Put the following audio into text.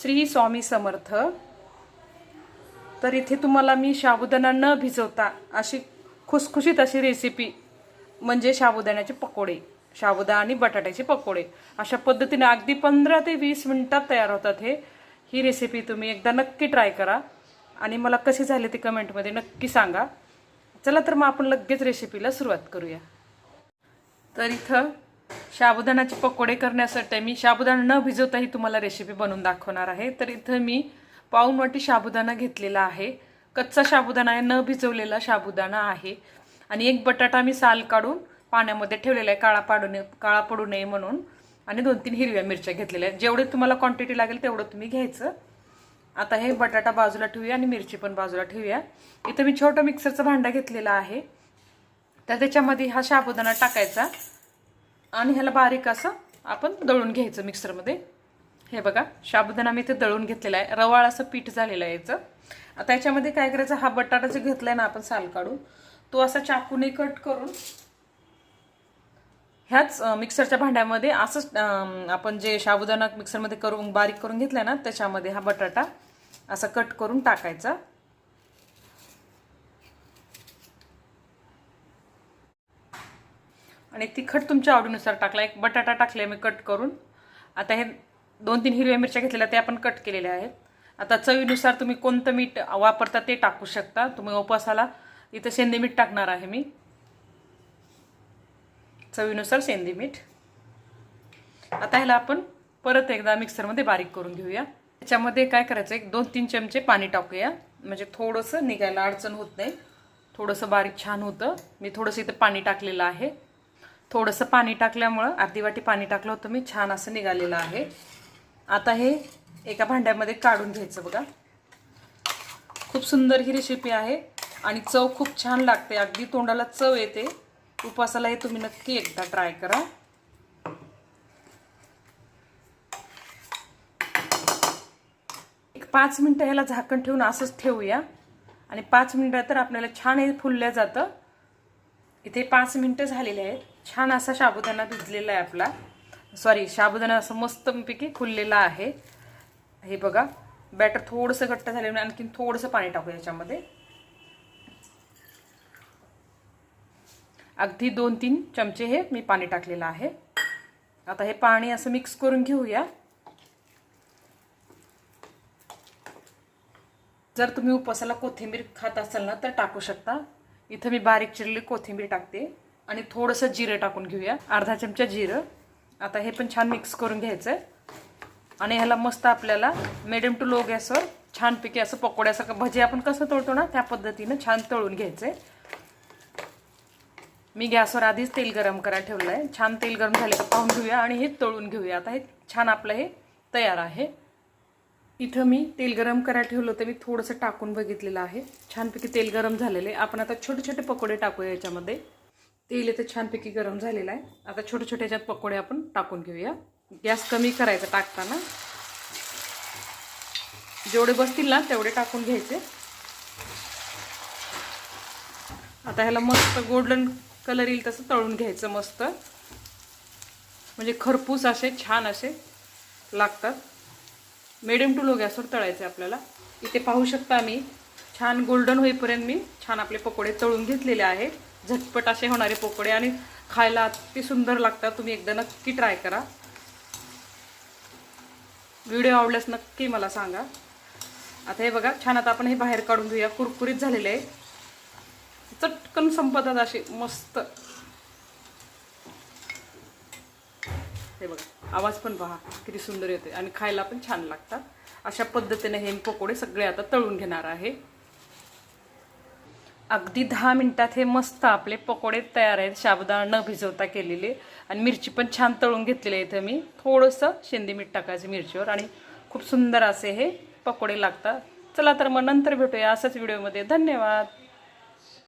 श्री स्वामी समर्थ. तर इथे तुम्हाला मी साबुदाणा न भिजवता अशी खुसखुशीत अशी रेसिपी म्हणजे साबुदाण्याचे पकोडे साबुदा आणि बटाट्याचे पकोडे. अशा पद्धतीने अगदी पंधरा ते वीस मिनटात तयार होतात हे. ही रेसिपी तुम्ही एकदा नक्की ट्राय करा. आणि मला कसे झाले ते कमेंटमध्ये नक्की सांगा. चला तर मग आपण लगेच रेसिपीला सुरुवात करूया. तर इथं साबुदाण्याचे पकोडे करण्यासाठी मी साबुदाणा न भिजवताही तुम्हाला रेसिपी बनवून दाखवणार आहे. तर इथं मी पाऊन वाटी साबुदाणा घेतलेला आहे. कच्चा साबुदाणा आहे न भिजवलेला साबुदाणा आहे. आणि एक बटाटा मी साल काढून पाण्यामध्ये ठेवलेला आहे. काळा पाडू नये काळा पडू नये म्हणून. आणि दोन तीन हिरव्या मिरच्या घेतलेल्या आहेत. जेवढे तुम्हाला क्वांटिटी लागेल तेवढं तुम्ही घ्यायचं. आता हे बटाटा बाजूला ठेवूया आणि मिरची पण बाजूला ठेवूया. इथं मी छोटं मिक्सरचं भांडं घेतलेलं आहे. तर त्याच्यामध्ये हा साबुदाणा टाकायचा. आणि ह्याला बारीक असं आपण दळून घ्यायचं मिक्सरमध्ये. हे बघा साबुदाणा मी इथे दळून घेतलेला आहे. रवाळ असं पीठ झालेलं आहे याचं. आता याच्यामध्ये काय करायचं हा बटाटा जो आहे ना आपण साल काढून तो असा चाकूने कट करून ह्याच मिक्सरच्या भांड्यामध्ये असंच आपण जे साबुदाणा मिक्सरमध्ये करून बारीक करून घेतलाय ना त्याच्यामध्ये हा बटाटा असा कट करून टाकायचा. आणि तिखट तुमच्या आवडीनुसार टाकला. एक बटाटा टाकले मी कट करून. आता हे दोन तीन हिरव्या मिरच्या घेतलेल्या ते आपण कट केलेल्या आहेत. आता चवीनुसार तुम्ही कोणतं मीठ वापरता ते टाकू शकता. तुम्ही उपवासाला इथं सेंदी मीठ टाकणार आहे मी. चवीनुसार सेंदी मीठ. आता ह्याला आपण परत एकदा मिक्सरमध्ये बारीक करून घेऊया. त्याच्यामध्ये काय करायचं एक दोन तीन चमचे पाणी टाकूया. म्हणजे थोडंसं निघायला अडचण होत नाही. थोडंसं बारीक छान होतं. मी थोडंसं इथं पाणी टाकलेलं आहे. थोडंसं पाणी टाकल्यामुळं अर्धी वाटी पाणी टाकलं होतं मी छान असं निघालेलं आहे. आता हे एका भांड्यामध्ये काढून घ्यायचं बघा. खूप सुंदर ही रेसिपी आहे आणि चव खूप छान लागते. अगदी तोंडाला चव येते. उपवासाला हे तुम्ही नक्की एकदा ट्राय करा. एक पाच मिनटं ह्याला झाकण ठेवून असंच ठेवूया. आणि पाच मिनटं तर आपल्याला छान हे फुललं जातं. इथे पाच मिनटं झालेले आहेत. छान असा साबुदाणा भिजलेला आहे आपला. सॉरी साबुदाणा असं मस्तपैकी खुललेला आहे. हे बघा बॅटर थोडंसं घट्ट झाल्यामुळे आणखीन थोडंसं पाणी टाकू याच्यामध्ये. अगदी दोन तीन चमचे हे मी पाणी टाकलेलं आहे. आता हे पाणी असं मिक्स करून घेऊया. जर तुम्ही उपवासाला कोथिंबीर खात असाल ना तर टाकू शकता. इथं मी बारीक चिरलेली कोथिंबीर टाकते. आणि थोडंसं जिरं टाकून घेऊया. अर्धा चमचा जिरं. आता हे पण छान मिक्स करून घ्यायचं आहे आणि ह्याला मस्त आपल्याला मिडियम टू लो गॅसवर छानपैकी असं पकोड्यासारखं भजी आपण कसं तळतो ना त्या पद्धतीनं छान तळून घ्यायचं आहे मी गॅसवर आधीच तेल गरम करायला ठेवलं आहे छान तेल गरम झाले का पाहून घेऊया आणि हे तळून घेऊया. आता हे छान आपलं हे तयार आहे. इथं मी तेल गरम करायला ठेवलं होतं. मी थोडंसं टाकून बघितलेलं आहे. छानपैकी तेल गरम झालेलं आहे. आपण आता छोटे छोटे पकोडे टाकूया याच्यामध्ये. तेल इथं छानपैकी गरम झालेलं आहे. आता छोटे छोटे ह्याच्यात पकोडे आपण टाकून घेऊया. गॅस कमी करायचा टाकताना. जेवढे बसतील ना तेवढे टाकून घ्यायचे. आता ह्याला मस्त गोल्डन कलर येईल तसं तळून घ्यायचं मस्त. म्हणजे खरपूस असे छान असे लागतात. मिडियम टू लो गॅसवर तळायचे आपल्याला. इथे पाहू शकता मी छान गोल्डन होईपर्यंत मी छान आपले पकोडे तळून घेतलेले आहेत झटपट असे होणारे पोकडे आणि खायला अति सुंदर लागतात. तुम्ही एकदा नक्की ट्राय करा. व्हिडिओ आवडल्यास नक्की मला सांगा. आता हे बघा छान आता आपण हे बाहेर काढून घेऊया. कुरकुरीत झालेले आहे. चटकन संपतात असे मस्त. हे बघा आवाज पण पहा किती सुंदर येते आणि खायला पण छान लागतात. अशा पद्धतीने हे पकोडे सगळे आता तळून घेणार आहे. अगदी दहा मिनटात हे मस्त आपले पकोडे तयार आहेत. साबुदाणा न भिजवता केलेले. आणि मिरची पण छान तळून घेतलेली आहे इथं मी. थोडंसं शेंदी मीठ टाकायचं मिरचीवर आणि खूप सुंदर असे हे पकोडे लागतात. चला तर मग नंतर भेटूया असंच व्हिडिओमध्ये धन्यवाद.